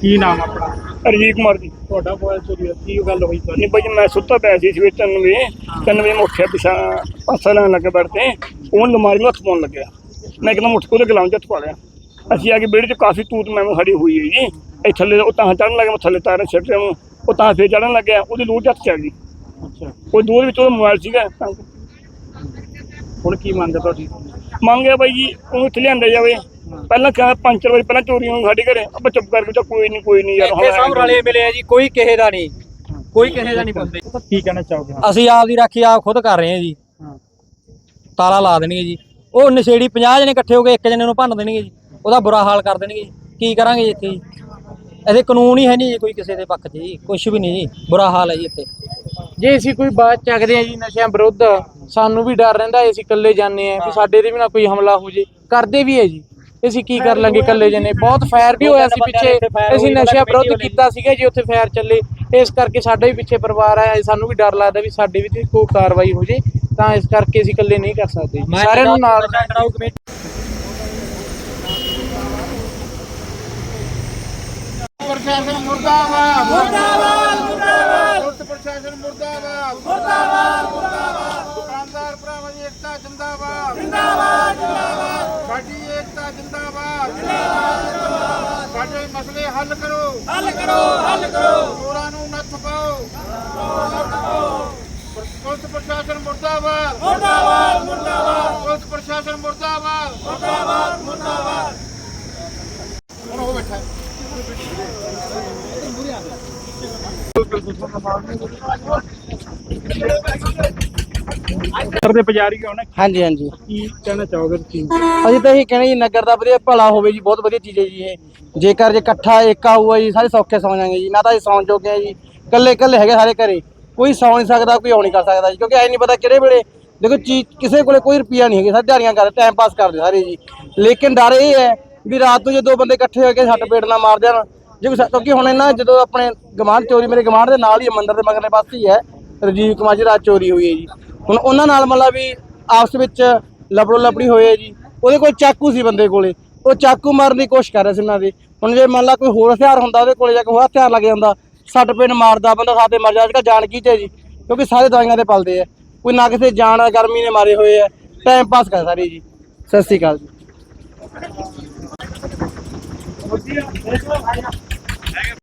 ਕੀ ਨਾਮ ਆਪਣਾ? ਰਜੀਤ ਕੁਮਾਰ ਜੀ। ਤੁਹਾਡਾ ਮੋਬਾਈਲ ਚੋਰੀ ਹੋਇਆ ਕੀ ਗੱਲ ਹੋਈ ਨਹੀਂ ਭਾਈ ਮੈਂ ਸੁੱਤਾ ਪਿਆ ਸੀ ਸਵੇਰ ਤਿੰਨ ਵਜੇ। ਤਿੰਨ ਵਜੇ ਮੈਂ ਉੱਠਿਆ ਪਿਛਾ ਪਾਸਾ ਲੈਣ ਲੱਗੇ ਬੈਠ ਤੇ। ਉਹ ਲਮਾਰੀ ਨੂੰ ਹੱਥ ਪਾਉਣ ਲੱਗਿਆ। ਮੈਂ ਇੱਕਦਮ ਉੱਠ ਕੇ ਉਹਦੇ ਗਲਾਉਂ 'ਚ ਹੱਥ ਪਾ ਲਿਆ। ਅਸੀਂ ਆ ਕੇ ਵਿਹੜੇ 'ਚ ਕਾਫੀ ਤੂਤ ਮੈਂ ਸਾਡੀ ਹੋਈ ਹੈ ਜੀ। ਇਹ ਥੱਲੇ ਉਹ ਤਾਂ ਚੜਨ ਲੱਗਾ ਮੈਂ ਥੱਲੇ ਤਾਰਨ ਛੱਡ ਰਿਹਾ ਉਹ ਤਾਂ ਫੇਰ ਚੜਨ ਲੱਗਿਆ ਉਹਦੀ ਲੋੜ ਹੱਥ ਚੜ ਗਈ। ਅੱਛਾ। ਉਹ ਦੂਰ ਵਿੱਚ ਉਹਦਾ ਮੋਬਾਈਲ ਸੀਗਾ। ਹੁਣ ਕੀ ਮੰਗ ਹੈ ਤੁਹਾਡੀ ਮੰਗਿਆ ਬਾਈ ਜੀ ਉਹਨੂੰ ਇੱਥੇ ਲਿਆਂਦਾ ਜਾਵੇ। ਪਹਿਲਾਂ ਕਿਹਾ ਪੰਜ ਚਾਰ ਵਾਰੀ ਪਹਿਲਾਂ ਚੋਰੀ ਹੋਈ ਸਾਡੇ ਘਰੇ। ਆਪਾਂ ਚੁੱਪ ਕਰਕੇ ਤਾਂ ਕੋਈ ਨਹੀਂ ਕੋਈ ਨਹੀਂ ਯਾਰ ਇੱਥੇ ਸਭ ਰਲੇ ਮਿਲੇ ਆ ਜੀ ਕੋਈ ਕਿਸੇ ਦਾ ਨਹੀਂ ਕੋਈ ਕਿਸੇ ਦਾ ਨਹੀਂ ਬੰਦੇ। ਕੀ ਕਹਿਣਾ ਚਾਹੋਗੇ? ਅਸੀਂ ਆਪ ਦੀ ਰਾਖੀ ਆਪ ਖੁਦ ਕਰ ਰਹੇ ਹਾਂ ਜੀ। ਤਾਲਾ ਲਾ ਦੇਣਗੇ ਜੀ। ਉਹ ਨਸ਼ੇੜੀ 50 ਜਣੇ ਇਕੱਠੇ ਹੋ ਕੇ ਇੱਕ ਜਣੇ ਨੂੰ ਭੰਨ ਦੇਣਗੇ ਜੀ। ਉਹਦਾ ਬੁਰਾ ਹਾਲ ਕਰ ਦੇਣਗੇ ਜੀ। ਕੀ ਕਰਾਂਗੇ ਜੀ ਇੱਥੇ ਜੀ? ਇਹਦੇ ਕਾਨੂੰਨ ਹੀ ਹੈ ਨਹੀਂ ਜੀ ਕੋਈ ਕਿਸੇ ਦੇ ਪੱਖ 'ਚ ਜੀ। ਕੁਝ ਵੀ ਨਹੀਂ ਜੀ। ਬੁਰਾ ਹਾਲ ਹੈ ਜੀ ਇੱਥੇ। ਜੇ ਅਸੀਂ ਕੋਈ ਬਾਤ ਚੱਕਦੇ ਆ ਜੀ ਨਸ਼ਿਆਂ ਵਿਰੁੱਧ ਸਾਨੂੰ ਵੀ ਡਰ ਰਹਿੰਦਾ ਅਸੀਂ ਇਕੱਲੇ ਜਾਂਦੇ ਆ ਵੀ ਸਾਡੇ ਤੇ ਵੀ ਨਾ ਕੋਈ ਹਮਲਾ ਹੋ ਜੇ। ਕਰਦੇ ਵੀ ਹੈ ਜੀ। ਅਸੀਂ ਕੀ ਕਰ ਲਾਂਗੇ ਇਕੱਲੇ ਜਨੇ ਬਹੁਤ ਫਾਇਰ ਵੀ ਹੋਇਆ ਸੀ ਪਿੱਛੇ। ਅਸੀਂ ਨਸ਼ਿਆਂ ਵਿਰੁੱਧ ਕੀਤਾ ਸੀਗਾ ਜੀ ਉੱਥੇ ਫਾਇਰ ਚੱਲੇ। ਇਸ ਕਰਕੇ ਸਾਡਾ ਵੀ ਪਿੱਛੇ ਪਰਿਵਾਰ ਆਇਆ ਸਾਨੂੰ ਵੀ ਡਰ ਲੱਗਦਾ ਵੀ ਸਾਡੇ ਵੀ ਕੋਈ ਕਾਰਵਾਈ ਹੋ ਜੇ ਤਾਂ ਇਸ ਕਰਕੇ ਅਸੀਂ ਇਕੱਲੇ ਨਹੀਂ ਕਰ ਸਕਦੇ। ਸਾਰਿਆਂ ਨੂੰ ਨਾਲ ਪ੍ਰਸ਼ਾਸਨ ਮੁਰਦਾਬਾਦ ਮੁਰਦਾਬਾਦ ਮੁਰਦਾਬਾਦ। ਪੁਲਿਸ ਪ੍ਰਸ਼ਾਸਨ ਮੁਰਦਾਬਾਦ। ਮੁਰਦਾਬਾਦ ਮੁਰਦਾਬਾਦ। ਦੁਕਾਨਦਾਰ ਭਰਾਵਾਂ ਦੀ ਏਕਤਾ ਜਿੰਦਾਬਾਦ। ਜਿੰਦਾਬਾਦ ਜਿੰਦਾਬਾਦ ਸਾਡੀ ਏਕਤਾ ਜਿੰਦਾਬਾਦ ਜਿੰਦਾਬਾਦ ਜਿੰਦਾਬਾਦ ਸਾਡੇ ਮਸਲੇ ਹੱਲ ਕਰੋ। ਹੱਲ ਕਰੋ ਹੱਲ ਕਰੋ। ਚੋਰਾਂ ਨੂੰ ਨੱਥ ਪਾਓ ਪੁਲਿਸ ਪ੍ਰਸ਼ਾਸਨ ਮੁਰਦਾਬਾਦ। ਮੁਰਦਾਬਾਦ ਮੁਰਦਾਬਾਦ। ਪੁਲਿਸ ਪ੍ਰਸ਼ਾਸਨ ਮੁਰਦਾਬਾਦ। ਮੁਰਦਾਬਾਦ ਮੁਰਦਾਬਾਦ। ਹੁਣ ਉਹ ਬੈਠਾ ਹੈ। ਸਰ ਦੇ ਪੁਜਾਰੀ ਹੈ ਹਾਂਜੀ ਹਾਂਜੀ। ਕੀ ਕਹਿਣਾ ਚਾਹੋਗੇ ਤੁਸੀਂ? ਅਸੀਂ ਤਾਂ ਇਹੀ ਕਹਿੰਦੇ ਜੀ ਨਗਰ ਦਾ ਵਧੀਆ ਭਲਾ ਹੋਵੇ ਜੀ ਬਹੁਤ ਵਧੀਆ ਚੀਜ਼ ਹੈ ਜੀ ਇਹ। ਜੇਕਰ ਜੇ ਇਕੱਠਾ ਏਕਾ ਹੋਊਗਾ ਜੀ ਸਾਰੇ ਸੌਖੇ ਸੌ ਜਾਣਗੇ ਜੀ। ਨਾ ਤਾਂ ਅਸੀਂ ਸੌਣ ਜੋਗੇ ਆ ਜੀ। ਇਕੱਲੇ ਇਕੱਲੇ ਹੈਗੇ ਸਾਰੇ ਘਰੇ। ਕੋਈ ਸੌ ਨਹੀਂ ਸਕਦਾ ਕੋਈ ਆਉ ਨਹੀਂ ਕਰ ਸਕਦਾ ਜੀ। ਕਿਉਂਕਿ ਐ ਨਹੀਂ ਪਤਾ ਕਿਹੜੇ ਵੇਲੇ ਦੇਖੋ ਚੀਜ਼ ਕਿਸੇ ਕੋਲੇ ਕੋਈ ਰੁਪਿਆ ਨਹੀਂ ਹੈਗੇ। ਸਾਰੇ ਦਿਹਾੜੀਆਂ ਕਰਦੇ ਟਾਈਮ ਪਾਸ ਕਰਦੇ ਸਾਰੇ ਜੀ। ਲੇਕਿਨ ਡਰ ਇਹ ਹੈ ਵੀ ਰਾਤ ਨੂੰ ਜੇ ਦੋ ਬੰਦੇ ਇਕੱਠੇ ਹੋ ਕੇ ਸੱਟ ਪੇਟ ਨਾ ਮਾਰ ਦੇਣ ਜੇ ਕੋਈ ਸੱਟ- ਕਿਉਂਕਿ ਹੁਣ ਇਹਨਾਂ ਜਦੋਂ ਆਪਣੇ ਗਮਾਂਡ ਚੋਰੀ ਮੇਰੇ ਗਮਾਂਡ ਦੇ ਨਾਲ ਹੀ ਹੈ, ਮੰਦਿਰ ਦੇ ਮਗਰਲੇ ਪਾਸੇ ਹੀ ਹੈ। ਰਜੀਵ ਕੁਮਾਰ ਜੀ ਰਾਤ ਚੋਰੀ ਹੋਈ ਹੈ ਜੀ। ਹੁਣ ਉਹਨਾਂ ਨਾਲ ਮਤਲਬ ਵੀ ਆਪਸ ਵਿੱਚ ਲਪੜੋ ਲਪੜੀ ਹੋਏ ਹੈ ਜੀ। ਉਹਦੇ ਕੋਲ ਚਾਕੂ ਸੀ ਬੰਦੇ ਕੋਲੇ। ਉਹ ਚਾਕੂ ਮਾਰਨ ਦੀ ਕੋਸ਼ਿਸ਼ ਕਰ ਰਿਹਾ ਸੀ ਉਹਨਾਂ ਦੇ। ਹੁਣ ਜੇ ਮੰਨ ਲਾ ਕੋਈ ਹੋਰ ਹਥਿਆਰ ਹੁੰਦਾ, ਉਹਦੇ ਕੋਲੇ ਜਾ ਕੇ ਉਹ ਹਥਿਆਰ ਲੱਗ ਜਾਂਦਾ। ਸੱਟ ਪੇਟ ਮਾਰਦਾ ਬੰਦਾ ਸਾਥੇ ਮਰ ਜਾ। ਅੱਜ ਜਾਣ ਕੀ ਤੇ ਜੀ? ਕਿਉਂਕਿ ਸਾਰੇ ਦਵਾਈਆਂ ਤੇ ਪਲਦੇ ਆ। ਕੋਈ ਨਾ ਕਿਸੇ ਜਾਣ ਗਰਮੀ ਨੇ ਮਾਰੇ ਹੋਏ ਆ। ਟਾਈਮ ਪਾਸ ਕਰ ਸਾਰੇ ਜੀ। ਸਤਿ ਸ਼੍ਰੀ ਅਕਾਲ ਜੀ।